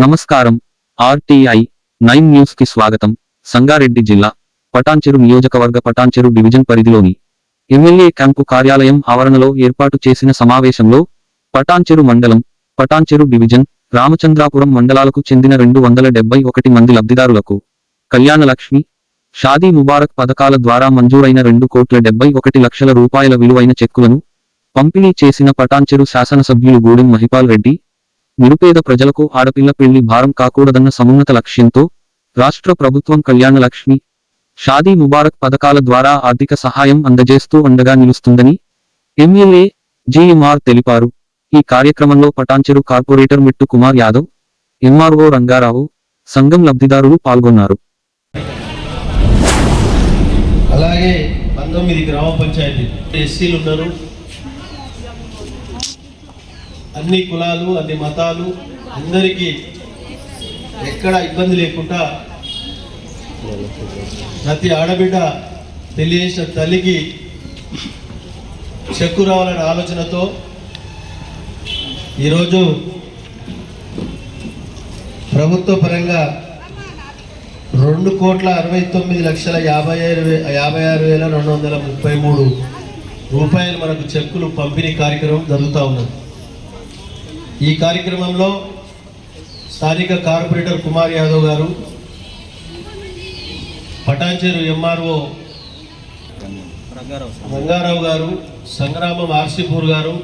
నమస్కారం. RTI nine న్యూస్కి స్వాగతం. సంగారెడ్డి జిల్లా పటాన్చెరు నియోజకవర్గ పటాన్చెరు డివిజన్ పరిధిలోని ఎమ్మెల్యే క్యాంపు కార్యాలయం ఆవరణలో ఏర్పాటు చేసిన సమావేశంలో పటాన్చెరు మండలం పటాన్చెరు డివిజన్ రామచంద్రాపురం మండలాలకు చెందిన రెండు వందల డెబ్బై ఒకటి మంది లబ్ధిదారులకు కళ్యాణలక్ష్మి షాదీ ముబారక్ పథకాల ద్వారా మంజూరైన రెండు కోట్ల డెబ్బై ఒకటి లక్షల రూపాయల విలువైన చెక్కులను పంపిణీ చేసిన పటాన్చెరు శాసనసభ్యులు గూడెం మహిపాల్ రెడ్డి నిరుపేద ప్రజలకు ఆడపిల్ల పెళ్ళి భారం కాకూడదన్న సమున్నత లక్ష్యంతో రాష్ట్ర ప్రభుత్వం కళ్యాణ లక్ష్మి షాదీ ముబారక్ పథకాల ద్వారా ఆర్థిక సహాయం అందజేస్తూ అండగా నిలుస్తుందని ఎమ్మెల్యే జీఎంఆర్ తెలిపారు. ఈ కార్యక్రమంలో పటాన్చెరు కార్పొరేటర్ మిట్టు కుమార్ యాదవ్ ఎంఆర్ఓ రంగారావు సంఘం లబ్ధిదారులు పాల్గొన్నారు. అలాగే పంతొమ్మిది గ్రామ పంచాయతీ ఎస్సీలు ఉన్నారు అన్ని కులాలు అన్ని మతాలు అందరికీ ఎక్కడ ఇబ్బంది లేకుండా ప్రతి ఆడబిడ్డ తెలియజేసిన తల్లికి చెక్కు రావాలనే ఆలోచనతో ఈరోజు ప్రభుత్వ పరంగా రెండు కోట్ల అరవై తొమ్మిది లక్షల యాభై ఆరు వే యాభై ఆరు వేల రెండు వందల ముప్పై మూడు రూపాయలు మనకు చెక్కులు పంపిణీ కార్యక్రమం జరుగుతూ ఉన్నది. ఈ కార్యక్రమంలో స్థానిక కార్పొరేటర్ కుమార్ యాదవ్ గారు పటాన్చేరు ఎంఆర్ఓ రంగారావు గారు సంగ్రామం ఆర్సీపూర్ గారు